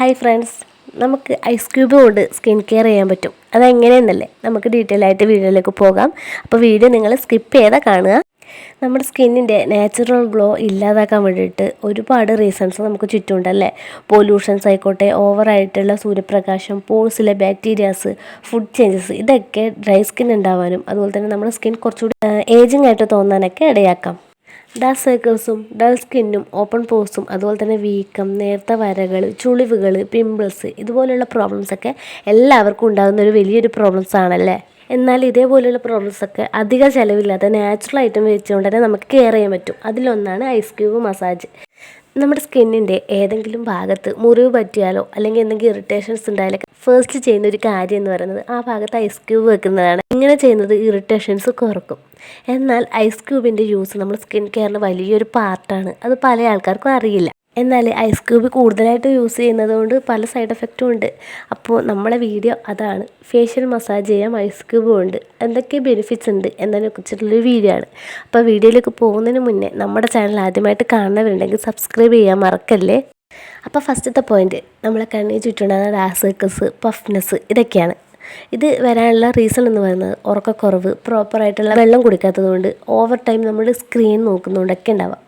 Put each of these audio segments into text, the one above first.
Hi friends നമുക്ക് ice cube കൊണ്ട് skin care ചെയ്യാൻ പറ്റും. അതെങ്ങനെയെന്നല്ലേ നമുക്ക് ഡീറ്റെയിൽ ആയിട്ട് വീഡിയോയിലേക്ക് പോകാം. അപ്പോൾ വീഡിയോ നിങ്ങൾ സ്കിപ്പ് ചെയ്താൽ കാണുക. നമ്മുടെ സ്കിന്നിന്റെ നാച്ചുറൽ ഗ്ലോ ഇല്ലാതാക്കാൻ വേണ്ടിയിട്ട് ഒരുപാട് റീസൺസ് നമുക്ക് ചുറ്റുമുണ്ടല്ലേ? പൊല്യൂഷൻസ് ആയിക്കോട്ടെ ഓവറായിട്ടുള്ള സൂര്യപ്രകാശം പോൾസിലെ ബാക്ടീരിയാസ് ഫുഡ് ചേഞ്ചസ് ഇതൊക്കെ ഡ്രൈ സ്കിൻ ഉണ്ടാവാനും അതുപോലെ തന്നെ നമ്മുടെ സ്കിൻ കുറച്ചുകൂടി ഏജിങ് ആയിട്ട് തോന്നാനൊക്കെ ഇടയാക്കാം. ഡാർക്ക് സർക്കിൾസും ഡൾ സ്കിന്നും ഓപ്പൺ പോസും അതുപോലെ തന്നെ വീക്കം നേർത്ത വരകൾ ചുളിവുകൾ പിമ്പിൾസ് ഇതുപോലെയുള്ള പ്രോബ്ലംസ് ഒക്കെ എല്ലാവർക്കും ഉണ്ടാകുന്ന ഒരു വലിയൊരു പ്രോബ്ലംസ് ആണല്ലേ? എന്നാൽ ഇതേപോലെയുള്ള പ്രോബ്ലംസ് ഒക്കെ അധിക ചിലവില്ലാതെ നാച്ചുറൽ ഐറ്റം വെച്ചുകൊണ്ട് തന്നെ നമുക്ക് കെയർ ചെയ്യാൻ പറ്റും. അതിലൊന്നാണ് ഐസ് ക്യൂബ് മസാജ് നമ്മുടെ സ്കിന്നിന്റെ ഏതെങ്കിലും ഭാഗത്ത് മുറിവ് പറ്റിയാലോ അല്ലെങ്കിൽ എന്തെങ്കിലും ഇറിറ്റേഷൻസ് ഉണ്ടായാലൊക്കെ ഫസ്റ്റ് ചെയ്യുന്ന ഒരു കാര്യം എന്ന് പറയുന്നത് ആ ഭാഗത്ത് ഐസ് ക്യൂബ് വെക്കുന്നതാണ്. ഇങ്ങനെ ചെയ്യുന്നത് ഇറിറ്റേഷൻസ് കുറക്കും. എന്നാൽ ഐസ് ക്യൂബിന്റെ യൂസ് നമ്മുടെ സ്കിൻ കെയറിന് വലിയൊരു പാർട്ടാണ് അത് പല ആൾക്കാർക്കും അറിയില്ല. എന്നാൽ ഐസ് ക്യൂബ് കൂടുതലായിട്ട് യൂസ് ചെയ്യുന്നത് കൊണ്ട് പല സൈഡ് എഫക്റ്റും ഉണ്ട്. അപ്പോൾ നമ്മളെ വീഡിയോ അതാണ്. ഫേഷ്യൽ മസാജ് ചെയ്യാം ഐസ് ക്യൂബ് കൊണ്ട് എന്തൊക്കെ ബെനിഫിറ്റ്സ് ഉണ്ട് എന്നതിനെ കുറിച്ചിട്ടുള്ളൊരു വീഡിയോ ആണ്. അപ്പോൾ വീഡിയോയിലേക്ക് പോകുന്നതിന് മുന്നേ നമ്മുടെ ചാനൽ ആദ്യമായിട്ട് കാണുന്നവരുണ്ടെങ്കിൽ സബ്സ്ക്രൈബ് ചെയ്യാൻ മറക്കല്ലേ? അപ്പോൾ ഫസ്റ്റത്തെ പോയിന്റ് നമ്മളെ കണ്ണിൽ ചുറ്റുണ്ടാകുന്ന ഡാർക്ക് പഫ്നസ് പഫ്നെസ് ഇതൊക്കെയാണ്. ഇത് വരാനുള്ള റീസൺ എന്ന് പറയുന്നത് ഉറക്കക്കുറവ് പ്രോപ്പറായിട്ടുള്ള വെള്ളം കുടിക്കാത്തതുകൊണ്ട് ഓവർ ടൈം നമ്മൾ സ്ക്രീൻ നോക്കുന്നതുകൊണ്ടൊക്കെ ഉണ്ടാവാം.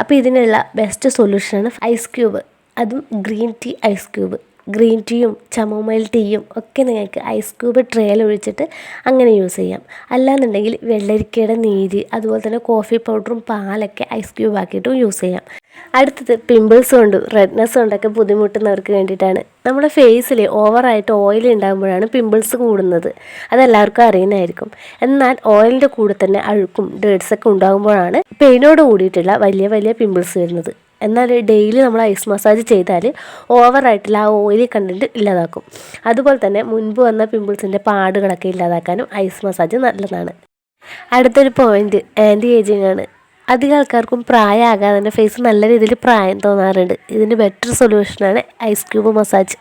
അപ്പോൾ ഇതിനുള്ള ബെസ്റ്റ് സൊല്യൂഷനാണ് ഐസ് ക്യൂബ് അതും green tea ice cube green ടീയും chamomile ടീയും ഒക്കെ നിങ്ങൾക്ക് ഐസ് ക്യൂബ് ട്രേയിൽ ഒഴിച്ചിട്ട് അങ്ങനെ യൂസ് ചെയ്യാം. അല്ലാന്നുണ്ടെങ്കിൽ വെള്ളരിക്കയുടെ നീര് അതുപോലെ തന്നെ കോഫി പൗഡറും പാലൊക്കെ ഐസ് ക്യൂബ് ആക്കിയിട്ടും യൂസ് ചെയ്യാം. അടുത്തത് പിമ്പിൾസ് കൊണ്ടും റെഡ്നെസ് കൊണ്ടൊക്കെ ബുദ്ധിമുട്ടുന്നവർക്ക് വേണ്ടിയിട്ടാണ്. നമ്മുടെ ഫേസിൽ ഓവറായിട്ട് ഓയിൽ ഉണ്ടാകുമ്പോഴാണ് പിമ്പിൾസ് കൂടുന്നത്. അതെല്ലാവർക്കും അറിയുന്നതായിരിക്കും. എന്നാൽ ഓയിലിന്റെ കൂടെ തന്നെ അഴുക്കും ഡേഡ്സൊക്കെ ഉണ്ടാകുമ്പോഴാണ് പെയിനോട് കൂടിയിട്ടുള്ള വലിയ വലിയ പിമ്പിൾസ് വരുന്നത്. എന്നാൽ ഡെയിലി നമ്മൾ ഐസ് മസാജ് ചെയ്താൽ ഓവറായിട്ടുള്ള ആ ഓയിലി കണ്ടന്റ് ഇല്ലാതാക്കും. അതുപോലെ തന്നെ മുൻപ് വന്ന പിമ്പിൾസിന്റെ പാടുകളൊക്കെ ഇല്ലാതാക്കാനും ഐസ് മസാജ് നല്ലതാണ്. അടുത്തൊരു പോയിന്റ് ആന്റി ഏജിങ് ആണ്. അധികം ആൾക്കാർക്കും പ്രായമാകാതെ തന്നെ ഫേസ് നല്ല രീതിയിൽ പ്രായം തോന്നാറുണ്ട്. ഇതിന്റെ ബെറ്റർ സൊല്യൂഷനാണ് ഐസ് ക്യൂബ് മസാജ്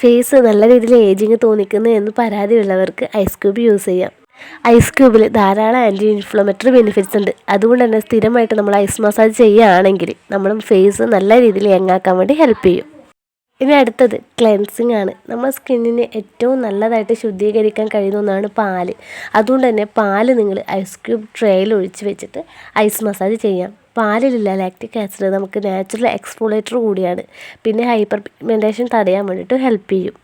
ഫേസ് നല്ല രീതിയിൽ ഏജിങ് തോന്നിക്കുന്നു എന്ന് പരാതിയുള്ളവർക്ക് ഐസ് ക്യൂബ് യൂസ് ചെയ്യാം. ഐസ് ക്യൂബിൽ ധാരാളം ആന്റി ഇൻഫ്ലമേറ്ററി ബെനിഫിറ്റ്സ് ഉണ്ട്. അതുകൊണ്ട് തന്നെ സ്ഥിരമായിട്ട് നമ്മൾ ഐസ് മസാജ് ചെയ്യുകയാണെങ്കിൽ നമ്മൾ ഫേസ് നല്ല രീതിയിൽ യങ്ങാക്കാൻ വേണ്ടി ഹെൽപ്പ് ചെയ്യും. ഇനി അടുത്തത് ക്ലെൻസിങ് ആണ്. നമ്മുടെ സ്കിന്നിനെ ഏറ്റവും നല്ലതായിട്ട് ശുദ്ധീകരിക്കാൻ കഴിയുന്ന ഒന്നാണ് പാൽ. അതുകൊണ്ട് തന്നെ പാൽ നിങ്ങൾ ഐസ് ക്യൂബ് ട്രേയിൽ ഒഴിച്ച് വെച്ചിട്ട് ഐസ് മസാജ് ചെയ്യാം. പാലിലില്ല ലാക്റ്റിക് ആസിഡ് നമുക്ക് നാച്ചുറൽ എക്സ്പോളേറ്റർ കൂടിയാണ്. പിന്നെ ഹൈപ്പർ പിഗ്മെന്റേഷൻ തടയാൻ വേണ്ടിയിട്ട് ഹെൽപ്പ് ചെയ്യും.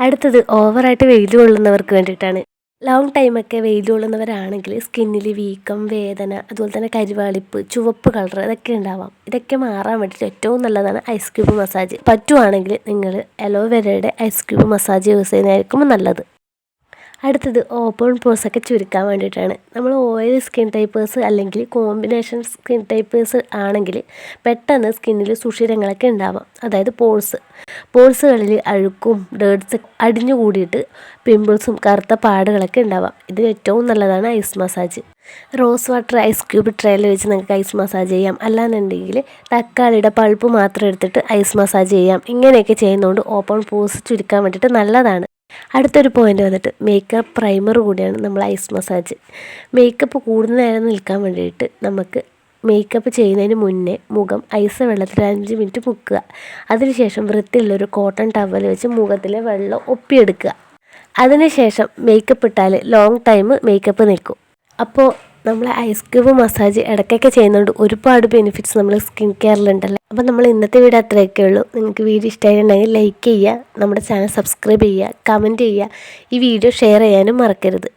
അടുത്തത് ഓവറായിട്ട് വെയിൽ കൊള്ളുന്നവർക്ക് വേണ്ടിയിട്ടാണ്. ലോങ് ടൈമൊക്കെ വെയിൽ കൊള്ളുന്നവരാണെങ്കിൽ സ്കിന്നിൽ വീക്കം വേദന അതുപോലെ തന്നെ കരിവാളിപ്പ് ചുവപ്പ് കളർ ഇതൊക്കെ ഉണ്ടാവാം. ഇതൊക്കെ മാറാൻ വേണ്ടിയിട്ട് ഏറ്റവും നല്ലതാണ് ഐസ് ക്യൂബ് മസാജ് പറ്റുവാണെങ്കിൽ നിങ്ങൾ അലോവേരയുടെ ഐസ് ക്യൂബ് മസാജ് യൂസ് ചെയ്യുന്നതായിരിക്കും നല്ലത്. അടുത്തത് ഓപ്പൺ പോസ് ഒക്കെ ചുരുക്കാൻ വേണ്ടിയിട്ടാണ്. നമ്മൾ ഓയിൽ സ്കിൻ ടൈപ്പേഴ്സ് അല്ലെങ്കിൽ കോമ്പിനേഷൻ സ്കിൻ ടൈപ്പേഴ്സ് ആണെങ്കിൽ പെട്ടെന്ന് സ്കിന്നിൽ സുഷിരങ്ങളൊക്കെ ഉണ്ടാവാം. അതായത് പോഴ്സ് പോഴ്സുകളിൽ അഴുക്കും ഡേർട്സ് അടിഞ്ഞു കൂടിയിട്ട് പിമ്പിൾസും കറുത്ത പാടുകളൊക്കെ ഉണ്ടാവാം. ഇത് ഏറ്റവും നല്ലതാണ് ice massage. Rose water ice cube ട്രേയിൽ വെച്ച് നിങ്ങൾക്ക് ഐസ് മസാജ് ചെയ്യാം. അല്ലാന്നുണ്ടെങ്കിൽ തക്കാളിയുടെ പൾപ്പ് മാത്രം എടുത്തിട്ട് ഐസ് മസാജ് ചെയ്യാം. ഇങ്ങനെയൊക്കെ ചെയ്യുന്നതുകൊണ്ട് ഓപ്പൺ പോസ് ചുരുക്കാൻ വേണ്ടിയിട്ട് നല്ലതാണ്. അടുത്തൊരു പോയിന്റ് വന്നിട്ട് മേക്കപ്പ് പ്രൈമർ കൂടിയാണ് നമ്മൾ ഐസ് മസാജ്. മേക്കപ്പ് കൂടുതൽ നേരം നിൽക്കാൻ വേണ്ടിയിട്ട് നമുക്ക് മേക്കപ്പ് ചെയ്യുന്നതിന് മുന്നേ മുഖം ഐസ് വെള്ളത്തിൽ അഞ്ച് മിനിറ്റ് മുക്കുക. അതിനുശേഷം വൃത്തിയുള്ളൊരു കോട്ടൺ ടവൽ വെച്ച് മുഖത്തിലെ വെള്ളം ഒപ്പിയെടുക്കുക. അതിനുശേഷം മേക്കപ്പ് ഇട്ടാൽ ലോങ് ടൈം മേക്കപ്പ് നിൽക്കും. അപ്പോൾ നമ്മൾ ഐസ് ക്യൂബ് മസാജ് ഇടയ്ക്കൊക്കെ ചെയ്യുന്നതുകൊണ്ട് ഒരുപാട് ബെനിഫിറ്റ്സ് നമ്മൾ സ്കിൻ കെയറിലുണ്ടല്ലോ അപ്പോൾ നമ്മൾ ഇന്നത്തെ വീഡിയോ അത്രയൊക്കെ ഉള്ളൂ. നിങ്ങൾക്ക് വീഡിയോ ഇഷ്ടമായിട്ടുണ്ടെങ്കിൽ ലൈക്ക് ചെയ്യുക നമ്മുടെ ചാനൽ സബ്സ്ക്രൈബ് ചെയ്യുക കമന്റ് ചെയ്യുക. ഈ വീഡിയോ ഷെയർ ചെയ്യാനും മറക്കരുത്.